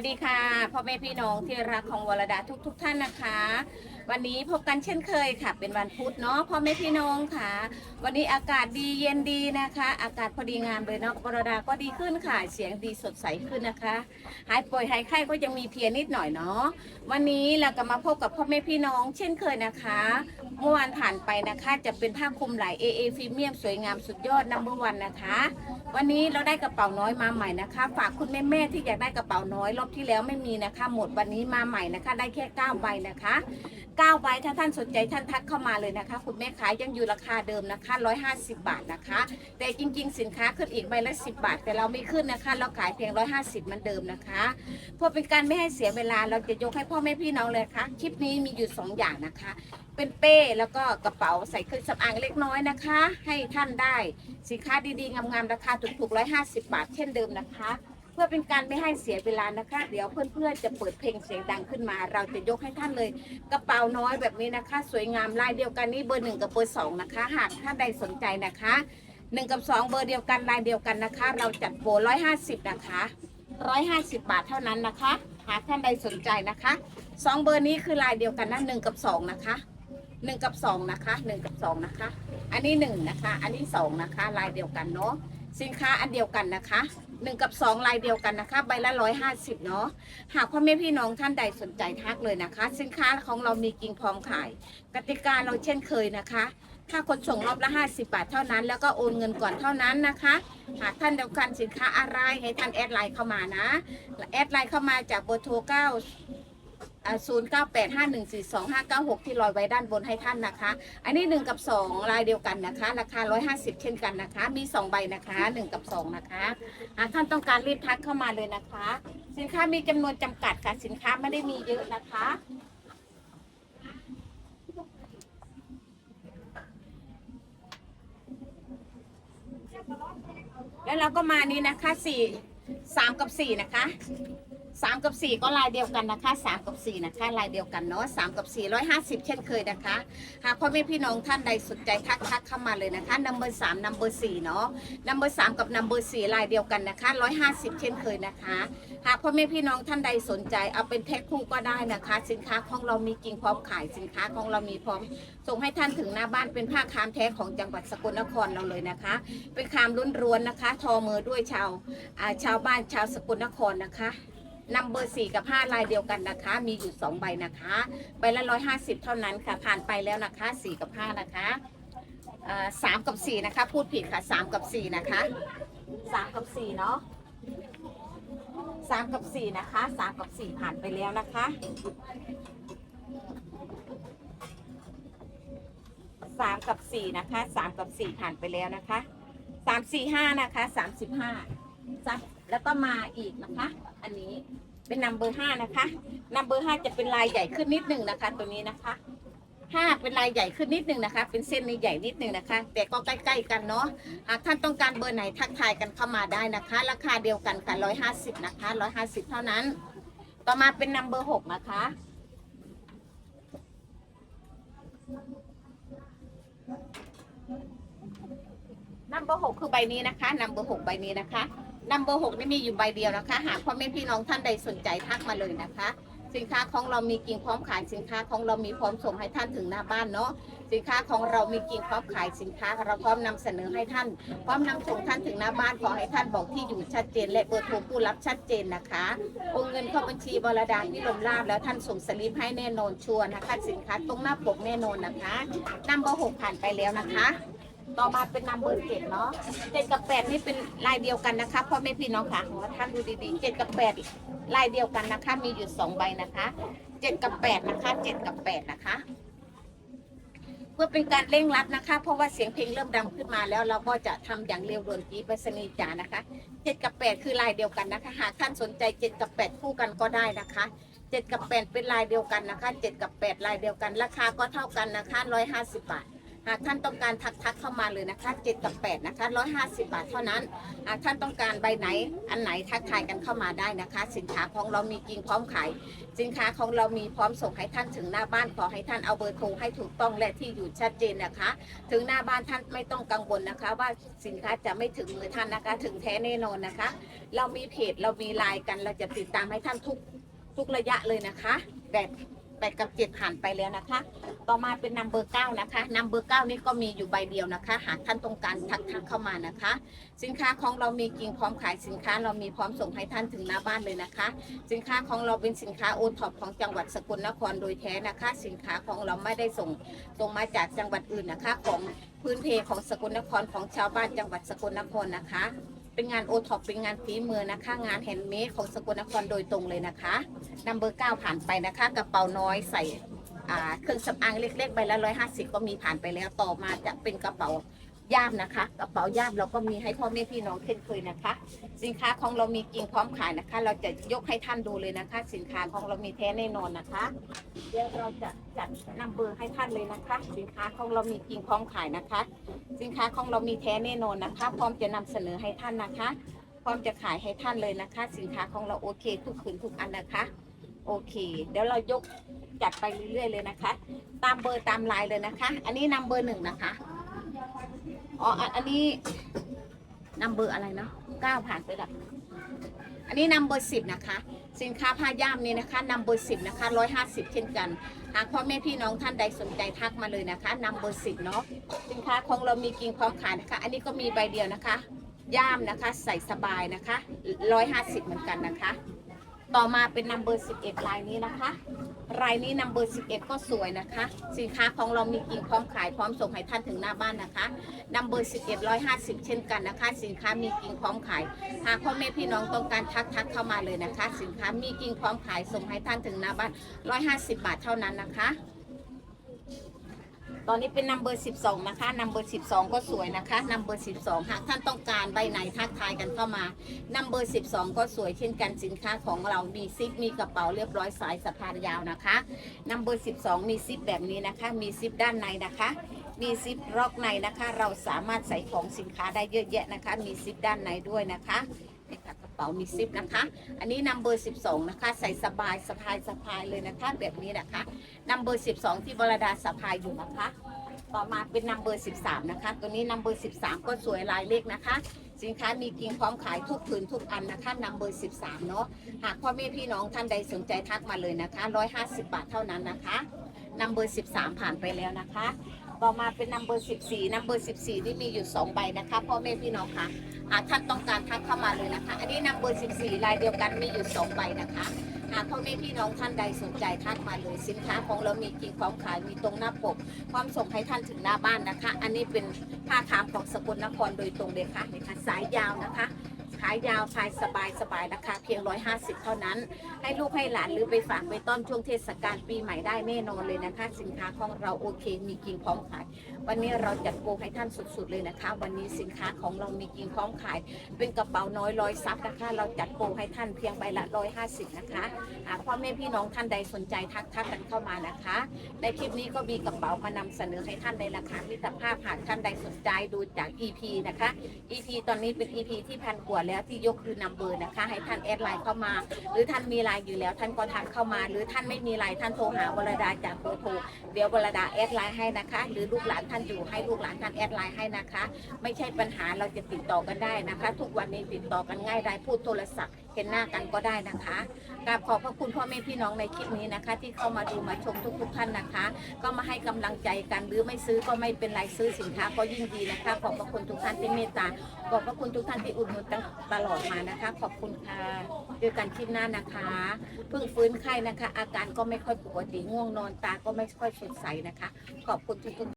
วัสดีค่ะพ่อแม่พี่น้องที่รักของวรดาทุกทุกท่านนะคะ วันนี้พบกันเช่นเคยค่ะ เป็นวันพุธเนาะพ่อแม่พี่น้องค่ะ วันนี้อากาศดีเย็นดีนะคะ อากาศพอดีงามเลยเนาะวรดาก็ดีขึ้นค่ะ เสียงดีสดใสขึ้นนะคะ หายป่วยหายไข้ก็ยังมีเพียนิดหน่อยเนาะวันนี้เราก็มาพบกับพ่อแม่พี่น้องเช่นเคยนะคะ เมื่อวานผ่านไปนะคะ จะเป็นผ้าคลุมไหล AA ฟิเมียมสวยงามสุดยอดนัมเบอร์วันนะคะ วันนี้เราได้กระเป๋าน้อยมาใหม่นะคะ ฝากคุณแม่ๆที่อยากได้กระเป๋าน้อยรอบที่แล้วไม่มีนะคะ หมดวันนี้มาใหม่นะคะ ได้แค่9ใบนะคะ9ใบถ้าท่านสนใจท่านทักเข้ามาเลยนะคะ คุณแม่ขายยังอยู่ราคาเดิมนะคะ 150 บาทนะคะ แต่จริง ๆ สินค้าขึ้นอีกใบละ 10 บาท แต่เราไม่ขึ้นนะคะ เราขายเพียง 150เหมันเดิมนะคะเพื่อเป็นการไม่ให้เสียเวลาเราจะยกให้พ่อแม่พี่น้องเลยค่ะคลิปนี้มีอยู่สองอย่างนะคะ เป็นเป้แล้วก็กระเป๋าใส่เครื่องสำอางเล็กน้อยนะคะ ให้ท่านได้สินค้าดีๆงามๆราคาถูกๆ150 บาท เช่นเดิมนะคะ พื่อเป็นการไม่ให้เสียเวลานะคะ เดี๋ยวเพื่อนๆจะเปิดเพลงเสียงดังขึ้นมา เราจะยกให้ท่านเลยกระเป๋าน้อยแบบนี้นะคะ สวยงามลายเดียวกันนี่เบอร์หนึ่งกับเบอร์สองนะคะ หากท่านใดสนใจนะคะหนึ่งกับสองเบอร์เดียวกันลายเดียวกันนะคะ เราจัดโปรร้อยห้าสิบนะคะร้อยห้าสิบบาทเท่านั้นนะคะ หากท่านใดสนใจนะคะสองเบอร์นี้คือลายเดียวกันนะหนึ่งกับสองนะคะหนึ่งกับสองนะคะหนึ่งกับสองนะคะ อันนี้หนึ่งนะคะ อันนี้สองนะคะ ลายเดียวกันเนาะสินค้าอันเดียวกันนะคะ หนึ่งกับสองลายเดียวกันนะคะ ใบละร้อยห้าสิบเนาะหากพ่อแม่พี่น้องท่านใดสนใจทักเลยนะคะ สินค้าของเรามีกิ่งพร้อมขาย กติกาเราเช่นเคยนะคะถ้าคนส่งรอบละ 50 บาทเท่านั้น แล้วก็โอนเงินก่อนเท่านั้นนะคะ หากท่านเดียวกันสินค้าอะไรให้ท่านแอดไลน์เข้ามานะ แอดไลน์เข้ามาจากเบอร์โทร9 ศูนย์เก้าแปดห้าหนึ่งสี่สองห้าเก้าหกที่ลอยไว้ด้านบนให้ท่านนะคะ อันนี้หนึ่งกับสองลายเดียวกันนะคะ ราคาร้อยห้าสิบเช่นกันนะคะ มีสองใบนะคะหนึ่งกับสองนะคะท่านต้องการรีบทักเข้ามาเลยนะคะ สินค้ามีจำนวนจำกัดค่ะสินค้าไม่ได้มีเยอะนะคะแล้วเราก็มานี้นะคะสี่สามกับสี่นะคะ สามกับสี่ก็ลายเดียวกันนะคะสามกับสี่นะคะลายเดียวกันเนาะสามกับสี่ร้อยห้าสิบเช่นเคยนะคะหากพ่อแม่พี่น้องท่านใดสนใจทักทักเข้ามาเลยนะคะนัมเบอร์สามนัมเบอร์สี่เนาะนัมเบอร์สามกับนัมเบอร์สี่ลายเดียวกันนะคะร้อยห้าสิบเช่นเคยนะคะ หากพ่อแม่พี่น้องท่านใดสนใจ เอาเป็นแพ็คคู่ก็ได้นะคะ สินค้าของเรามีจริงพร้อมขายสินค้าของเรามีพร้อม ส่งให้ท่านถึงหน้าบ้านเป็นผ้าคามแท้ของจังหวัดสกลนครเราเลยนะคะ เป็นคามล้วนๆนะคะ ทอมือด้วยชาวชาวบ้านชาวสกลนครนะคะ นัมเบอร์สี่กับห้าลายเดียวกันนะคะ มีอยู่สองใบนะคะ ใบละร้อยห้าสิบเท่านั้นค่ะ ผ่านไปแล้วนะคะสี่กับห้านะคะสามกับสี่นะคะ พูดผิดค่ะสามกับสี่นะคะสามกับสี่เนาะสามกับสี่นะคะสามกับสี่ผ่านไปแล้วนะคะสามกับสี่นะคะสามกับสี่ผ่านไปแล้วนะคะสามสี่ห้านะคะสามสิบห้า แล้วก็มาอีกนะคะ อันนี้เป็นนัมเบอร์ห้านะคะนัมเบอร์ห้าจะเป็นลายใหญ่ขึ้นนิดหนึ่งนะคะ ตัวนี้นะคะห้าเป็นลายใหญ่ขึ้นนิดหนึ่งนะคะ เป็นเส้นนี้ใหญ่นิดหนึ่งนะคะ แต่ก็ใกล้ๆกันเนาะหากท่านต้องการเบอร์ไหนทักทายกันเข้ามาได้นะคะ ราคาเดียวกันค่ะร้อยห้าสิบนะคะร้อยห้าสิบเท่านั้น ต่อมาเป็นนัมเบอร์หกนะคะนัมเบอร์หกคือใบนี้นะคะนัมเบอร์หกใบนี้นะคะ นัมเบอร์หกนี่มีอยู่ใบเดียวนะคะ หากพ่อแม่พี่น้องท่านใดสนใจทักมาเลยนะคะ สินค้าของเรามีกิ่งพร้อมขายสินค้าของเรามีพร้อมส่งให้ท่านถึงหน้าบ้านเนาะสินค้าของเรามีกิ่งพร้อมขายสินค้า เราพร้อมนำเสนอให้ท่าน พร้อมนำส่งท่านถึงหน้าบ้านขอให้ท่านบอกที่อยู่ชัดเจน และเบอร์โทรผู้รับชัดเจนนะคะโอนเงินเข้าบัญชีบรดาที่ลมลาบแล้วท่านส่งสลิปให้แน่นอนชัวร์นะคะ สินค้าตรงหน้าปกแน่นอนนะคะนัมเบอร์หกผ่านไปแล้วนะคะ ต่อมาเป็นนัมเบอร์เจ็ดเนาะเจ็ดกับแปดนี่เป็นลายเดียวกันนะคะพ่อแม่พี่น้องค่ะของท่านดูดีๆเจ็ดกับแปดลายเดียวกันนะคะ มีอยู่สองใบนะคะเจ็ดกับแปดนะคะเจ็ดกับแปดนะคะ เพื่อเป็นการเร่งรัดนะคะ เพราะว่าเสียงเพลงเริ่มดังขึ้นมาแล้วเราก็จะทำอย่างเร็วด่วนจีไปรษณีจ๋านะคะเจ็ดกับแปดคือลายเดียวกันนะคะ หากท่านสนใจเจ็ดกับแปดคู่กันก็ได้นะคะเจ็ดกับแปดเป็นลายเดียวกันนะคะเจ็ดกับแปดลายเดียวกัน ราคาก็เท่ากันนะคะร้อยห้าสิบบาท หากท่านต้องการทักทักเข้ามาเลยนะคะ7กับ8นะคะ150บาทเท่านั้นหากท่านต้องการใบไหนอันไหนทักทายกันเข้ามาได้นะคะ สินค้าของเรามีจริงพร้อมขายสินค้าของเรามีพร้อมส่งให้ท่านถึงหน้าบ้านขอให้ท่านเอาเบอร์โทรให้ถูกต้องและที่อยู่ชัดเจนนะคะ ถึงหน้าบ้านท่านไม่ต้องกังวลนะคะ ว่าสินค้าจะไม่ถึงมือท่านนะคะ ถึงแท้แน่นอนนะคะ เรามีเพจเรามีไลน์กันเราจะติดตามให้ท่านทุกทุกระยะเลยนะคะแบบ แปดกับเจ็ดผ่านไปแล้วนะคะ ต่อมาเป็นนัมเบอร์เก้านะคะนัมเบอร์เก้านี่ก็มีอยู่ใบเดียวนะคะ หากท่านต้องการทักทักเข้ามานะคะ สินค้าของเรามีจริงพร้อมขายสินค้า เรามีพร้อมส่งให้ท่านถึงหน้าบ้านเลยนะคะ สินค้าของเราเป็นสินค้าโอท็อปของจังหวัดสกลนครโดยแท้นะคะ สินค้าของเราไม่ได้ส่งส่งมาจากจังหวัดอื่นนะคะ ของพื้นเพของสกลนครของชาวบ้านจังหวัดสกลนครนะคะ เป็นงานโอท็อปเป็นงานฝีมือนะคะ งานแฮนด์เมดของสกลนครโดยตรงเลยนะคะนัมเบอร์เก้าผ่านไปนะคะกระเป๋าน้อยใส่เครื่องสำอางเล็กๆใบละร้อยห้าสิบก็มีผ่านไปแล้วต่อมาจะเป็นกระเป๋า ย่ามนะคะ กระเป๋าย่ามเราก็มีให้พ่อแม่พี่น้องเช่นเคยนะคะ สินค้าของเรามีจริงพร้อมขายนะคะ เราจะยกให้ท่านดูเลยนะคะ สินค้าของเรามีแท้แน่นอนนะคะเดี๋ยวเราจะจัดนำเบอร์ให้ท่านเลยนะคะ สินค้าของเรามีจริงพร้อมขายนะคะ สินค้าของเรามีแท้แน่นอนนะคะ พร้อมจะนำเสนอให้ท่านนะคะ พร้อมจะขายให้ท่านเลยนะคะ สินค้าของเราโอเค ทุกคืนทุกอันนะคะโอเค เดี๋ยวเรายกจัดไปเรื่อยๆเลยนะคะ ตามเบอร์ตามไลน์เลยนะคะ อันนี้นำเบอร์หนึ่งนะคะ อ๋อ อันนี้นำเบอร์อะไรเนาะเก้าผ่านไปแล้วอันนี้นำเบอร์สิบนะคะ สินค้าผ้าย่ามนี้นะคะนำเบอร์สิบนะคะร้อยห้าสิบเช่นกัน หากพ่อแม่พี่น้องท่านใดสนใจทักมาเลยนะคะนำเบอร์สิบเนาะ สินค้าของเรามีกิ่งพร้อมขายนะคะ อันนี้ก็มีใบเดียวนะคะ ย่ามนะคะใส่สบายนะคะร้อยห้าสิบเหมือนกันนะคะ ต่อมาเป็นนัมเบอร์สิบเอ็ดลายนี้นะคะ รายนี้นัมเบอร์11 ก็สวยนะคะ สินค้าของเรามีกิ่งพร้อมขายพร้อมส่งให้ท่านถึงหน้าบ้านนะคะนัมเบอร์สิบเอ็ดร้อยห้าสิบเช่นกันนะคะ สินค้ามีกิ่งพร้อมขายหากพ่อแม่พี่น้องต้องการทักทักเข้ามาเลยนะคะ สินค้ามีกิ่งพร้อมขายส่งให้ท่านถึงหน้าบ้านร้อยห้าสิบบาทเท่านั้นนะคะ ตอนนี้เป็นนัมเบอร์12 นะคะนัมเบอร์12 ก็สวยนะคะนัมเบอร์12 หากท่านต้องการใบไหนทักทายกันเข้ามานัมเบอร์12 ก็สวยเช่นกันสินค้าของเรามีซิปมีกระเป๋าเรียบร้อยสายสะพานยาวนะคะนัมเบอร์12 มีซิปแบบนี้นะคะ มีซิปด้านในนะคะ มีซิปล็อกในนะคะ เราสามารถใส่ของสินค้าได้เยอะแยะนะคะ มีซิปด้านในด้วยนะคะ เป๋ามีซิปนะคะ อันนี้นัมเบอร์ 12 นะคะ ใส่สบายสะพายสะพายเลยนะคะ แบบนี้นะคะนัมเบอร์ 12 ที่บรดาสะพายอยู่นะคะ ต่อมาเป็นนัมเบอร์ 13 นะคะ ตัวนี้นัมเบอร์ 13 ก็สวยลายเล็กนะคะ สินค้ามีกิงพร้อมขายทุกผืนทุกอันนะคะนัมเบอร์ 13 เนาะหากพ่อแม่พี่น้องท่านใดสนใจทักมาเลยนะคะ 150 บาทเท่านั้นนะคะนัมเบอร์13 ผ่านไปแล้วนะคะ ต่อมาเป็นนัมเบอร์14นัมเบอร์14ที่มีอยู่ 2 ใบนะคะ พ่อแม่พี่น้องค่ะ ท่านต้องการทักเข้ามาเลยนะคะ อันนี้นัมเบอร์ 14 ลายเดียวกันมีอยู่ 2 ใบนะคะหากพ่อแม่พี่น้องท่านใดสนใจทักมาเลยสินค้าของเรามีกิ่งพร้อมขายมีตรงหน้าปก ความส่งให้ท่านถึงหน้าบ้านนะคะ อันนี้เป็นผ้าขามของสกลนครโดยตรงเลยค่ะนี่ค่ะสายยาวนะคะ ขายยาวขายสบายสบายๆราคาเพียง 150 เท่านั้น ให้ลูกให้หลานหรือไปฝากไปต้อนช่วงเทศกาลปีใหม่ได้แน่นอนเลยนะคะ สินค้าของเราโอเค มีกิ่งพร้อมขาย วันนี้เราจัดโปรให้ท่านสุดๆเลยนะคะ วันนี้สินค้าของเรามีกิ่งพร้อมขาย เป็นกระเป๋าน้อยร้อยซับนะคะ เราจัดโปรให้ท่านเพียงใบละ 150 นะคะหากพ่อแม่พี่น้องท่านใดสนใจทักทักกันเข้ามานะคะ ในคลิปนี้ก็มีกระเป๋ามานำเสนอให้ท่านในราคามิตรภาพหากท่านใดสนใจดูจาก EP นะคะ EP ตอนนี้เป็น EP ที่พันกว่าแล้วที่ยกคือนัมเบอร์นะคะ ให้ท่านแอดไลน์เข้ามา หรือท่านมีไลน์อยู่แล้ว ท่านก็ทักเข้ามา หรือท่านไม่มีไลน์ท่านโทรหาวรดาจากเบอร์โทรเดี๋ยววรดาแอดไลน์ให้นะคะ หรือลูกหลานท่านอยู่ให้ลูกหลานท่านแอดไลน์ให้นะคะ ไม่ใช่ปัญหาเราจะติดต่อกันได้นะคะ ทุกวันนี้ติดต่อกันง่ายได้พูดโทรศัพท์เห็นหน้ากันก็ได้นะคะกราบขอบพระคุณพ่อแม่พี่น้องในคลิปนี้นะคะ ที่เข้ามาดูมาชมทุกๆท่านนะคะ ก็มาให้กำลังใจกันหรือไม่ซื้อก็ไม่เป็นไรซื้อสินค้าก็ยิ่งดีนะคะ ขอบพระคุณทุกท่านที่เมตตาขอบพระคุณทุกท่านที่อุดหนุนตั้งตลอดมานะคะ ขอบคุณค่ะเจอกันคลิปหน้านะคะเพิ่งฟื้นไข้นะคะ อาการก็ไม่ค่อยปกติง่วงนอนตาก็ไม่ค่อยสดใสนะคะ ขอบคุณทุกๆ